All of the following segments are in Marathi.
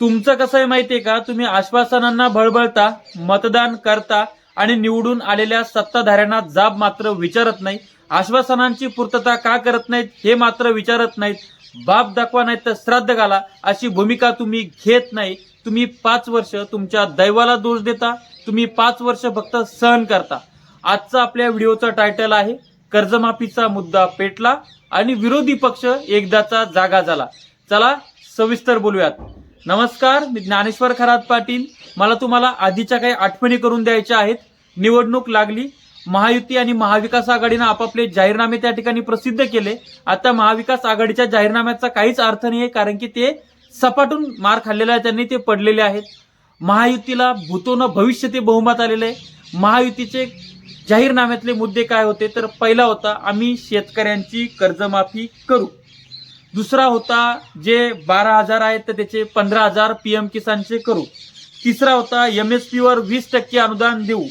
तुमचं कसं आहे माहितीये का? तुम्ही आश्वासनांना बळबळता मतदान करता आणि निवडून आलेल्या सत्ताधाऱ्यांना जाब मात्र विचारत नाही. आश्वासनांची पूर्तता का करत नाहीत हे मात्र विचारत नाहीत. बाप दाखवा नाही तर श्राद्ध घाला अशी भूमिका तुम्ही घेत नाही. तुम्ही पाच वर्ष तुमच्या दैवाला दोष देता तुम्ही पाच वर्ष फक्त सहन करता. आजचा आपल्या व्हिडिओचा टायटल आहे कर्जमाफीचा मुद्दा पेटला आणि विरोधी पक्ष एकदाचा जागा झाला. चला सविस्तर बोलूयात. नमस्कार मी ज्ञानेश्वर खरात पाटील. मला तुम्हाला आधीच्या काही आठवणी करून द्यायच्या आहेत. निवडणूक लागली. महायुती आणि महाविकास आघाडीनं आपापले जाहीरनामे त्या ठिकाणी प्रसिद्ध केले. आता महाविकास आघाडीच्या जाहीरनाम्याचा काहीच अर्थ नाही आहे कारण की ते सपाटून मार खाल्लेला आहे त्यांनी ते पडलेले आहेत. महायुतीला भूतोनं भविष्य ते बहुमत आलेलं आहे. महायुतीचे जाहीरनाम्यातले मुद्दे काय होते? तर पहिला होता आम्ही शेतकऱ्यांची कर्जमाफी करू. दुसरा होता जे बारा हजार आहेत तर त्याचे पंधरा हजार पी एम किसानचे करू. तिसरा होता एम एस वर वीस टक्के अनुदान देऊ.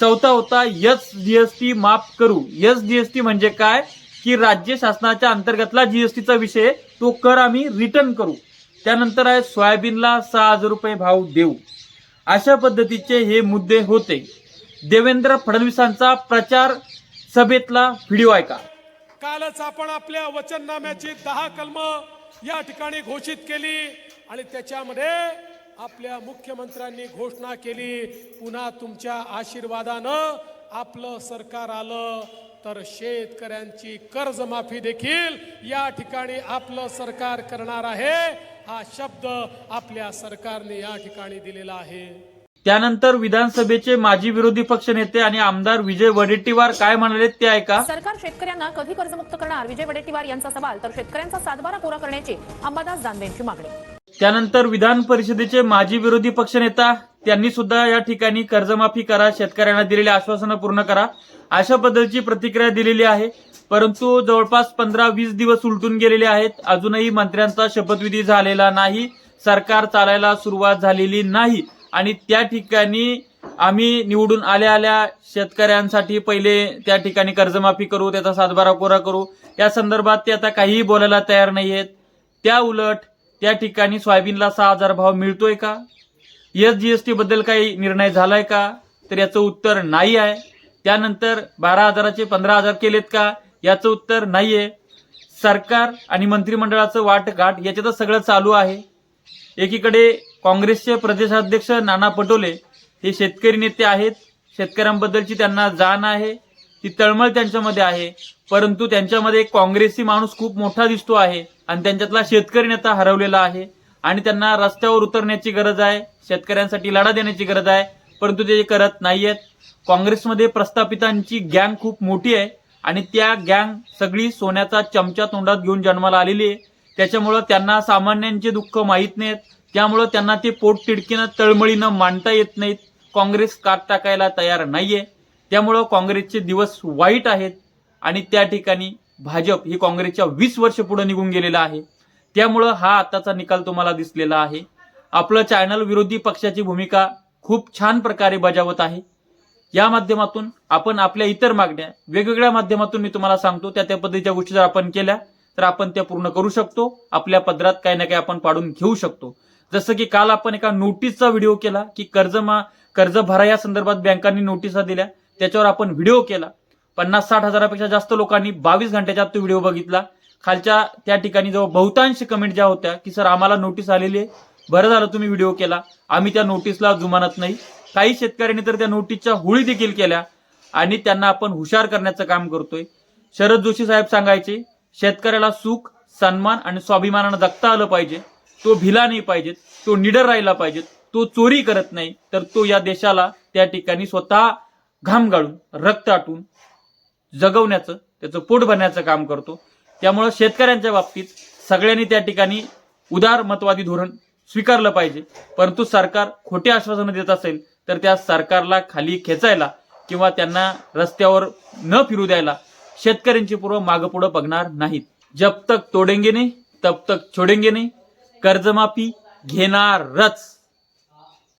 चौथा होता एस जीएसटी माफ करू. एस जीएसटी म्हणजे काय? की राज्य शासनाच्या अंतर्गतला जीएसटीचा विषय तो कर आम्ही रिटर्न करू. त्यानंतर आहे सोयाबीनला सहा हजार रुपये भाव देऊ. अशा पद्धतीचे हे मुद्दे होते. देवेंद्र फडणवीसांचा प्रचार सभेतला व्हिडिओ ऐका. कालच आपण आपल्या वचननाम्याची दहा कलम या ठिकाणी घोषित केली आणि त्याच्यामध्ये आपल्या मुख्यमंत्र्यांनी घोषणा केली पुन्हा तुमच्या आशीर्वादानं आपलं सरकार आलं तर शेतकऱ्यांची कर्जमाफी देखील या ठिकाणी आपलं सरकार करणार आहे. हा शब्द आपल्या सरकारने या ठिकाणी दिलेला आहे. त्यानंतर विधानसभेचे माजी विरोधी पक्षनेते आणि आमदार विजय वडेट्टीवार काय म्हणाले ते ऐका. सरकार शेतकऱ्यांना कधी कर्जमुक्त करणार? विजय वडेट्टीवार यांचा सवाल तर शेतकऱ्यांचा सातबारा कोरा करण्याची अंबादास दानवेंची मागणी. त्यानंतर विधान परिषदेचे माजी विरोधी पक्षनेता त्यांनी सुद्धा या ठिकाणी कर्जमाफी करा शेतकऱ्यांना दिलेली आश्वासनं पूर्ण करा अशा पद्धतीची प्रतिक्रिया दिलेली आहे. परंतु जवळपास पंधरा वीस दिवस उलटून गेलेले आहेत. अजूनही मंत्र्यांचा शपथविधी झालेला नाही. सरकार चालायला सुरुवात झालेली नाही. आणि त्या ठिकाणी आम्ही निवडून आल्या आल्या शेतकऱ्यांसाठी पहिले त्या ठिकाणी कर्जमाफी करू त्याचा सातबारा कोरा करू. या संदर्भात ते आता काहीही बोलायला तयार नाही आहेत त्या उलट त्या ठिकाणी सोयाबीनला सहा हजार भाव मिळतोय का? एस जी एस टीबद्दल काही निर्णय झालाय का? तर याचं उत्तर नाही आहे. त्यानंतर बारा हजाराचे पंधरा हजार केलेत का? याचं उत्तर नाही आहे सरकार आणि मंत्रिमंडळाचं वाटघाट याच्यातच सगळं चालू आहे. एकीकडे काँग्रेसचे प्रदेशाध्यक्ष नाना पटोले हे शेतकरी नेते आहेत. शेतकऱ्यांबद्दलची त्यांना जाण आहे. ती तळमळ त्यांच्यामध्ये आहे. परंतु त्यांच्यामध्ये एक काँग्रेसी माणूस खूप मोठा दिसतो आहे आणि त्यांच्यातला शेतकरी नेता हरवलेला आहे. आणि त्यांना रस्त्यावर उतरण्याची गरज आहे. शेतकऱ्यांसाठी लढा देण्याची गरज आहे. परंतु ते करत नाहीयेत. काँग्रेसमध्ये प्रस्थापितांची गँग खूप मोठी आहे. आणि त्या गँग सगळी सोन्याचा चमचा तोंडात घेऊन जन्माला आलेली आहे. त्याच्यामुळं त्यांना सामान्यांचे दुःख माहीत नाहीत. त्यामुळं त्यांना ते पोट तिडकीनं तळमळीनं मांडता येत नाहीत. काँग्रेस काट टाकायला तयार नाहीये. त्यामुळं काँग्रेसचे दिवस वाईट आहेत आणि त्या ठिकाणी भाजप ही काँग्रेसच्या वीस वर्ष पुढे निघून गेलेला आहे. त्यामुळं हा आताचा निकाल तुम्हाला दिसलेला आहे. आपलं चॅनल विरोधी पक्षाची भूमिका खूप छान प्रकारे बजावत आहे. या माध्यमातून आपण आपल्या इतर मागण्या वेगवेगळ्या माध्यमातून मी तुम्हाला सांगतो. त्या त्या पद्धतीच्या गोष्टी जर आपण केल्या तर आपण त्या पूर्ण करू शकतो. आपल्या पदरात काही ना काही आपण पाडून घेऊ शकतो. जसं की काल आपण एका नोटीसचा व्हिडिओ केला की कर्ज मा कर्ज भरा या संदर्भात बँकांनी नोटिसा दिल्या. त्याच्यावर आपण व्हिडिओ केला. पन्नास साठ हजारापेक्षा जास्त लोकांनी बावीस घंट्याच्या आत तो व्हिडिओ बघितला. खालच्या त्या ठिकाणी जवळ बहुतांश कमेंट ज्या होत्या की सर आम्हाला नोटीस आलेली आहे. बरं झालं तुम्ही व्हिडिओ केला. आम्ही त्या नोटीसला जुमानत नाही. काही शेतकऱ्यांनी तर त्या नोटीसच्या होळी देखील केल्या आणि त्यांना आपण हुशार करण्याचं काम करतोय. शरद जोशी साहेब सांगायचे शेतकऱ्याला सुख सन्मान आणि स्वाभिमानानं जगता आलं पाहिजे. तो भिला नाही पाहिजे तो निडर राहिला पाहिजे तो चोरी करत नाही तर तो या देशाला त्या ठिकाणी स्वतः घाम गाळून रक्त आटून जगवण्याचं त्याचं पोट भरण्याचं काम करतो. त्यामुळं शेतकऱ्यांच्या बाबतीत सगळ्यांनी त्या ठिकाणी उदार मतवादी धोरण स्वीकारलं पाहिजे. परंतु सरकार खोटे आश्वासनं देत असेल तर त्या सरकारला खाली खेचायला किंवा त्यांना रस्त्यावर न फिरू द्यायला शेतकऱ्यांची पूर्व मागं पुढं बघणार नाहीत. जब तक तोडेंगे नाही तब तक छोडेंगे नाही कर्जमाफी घेणारच.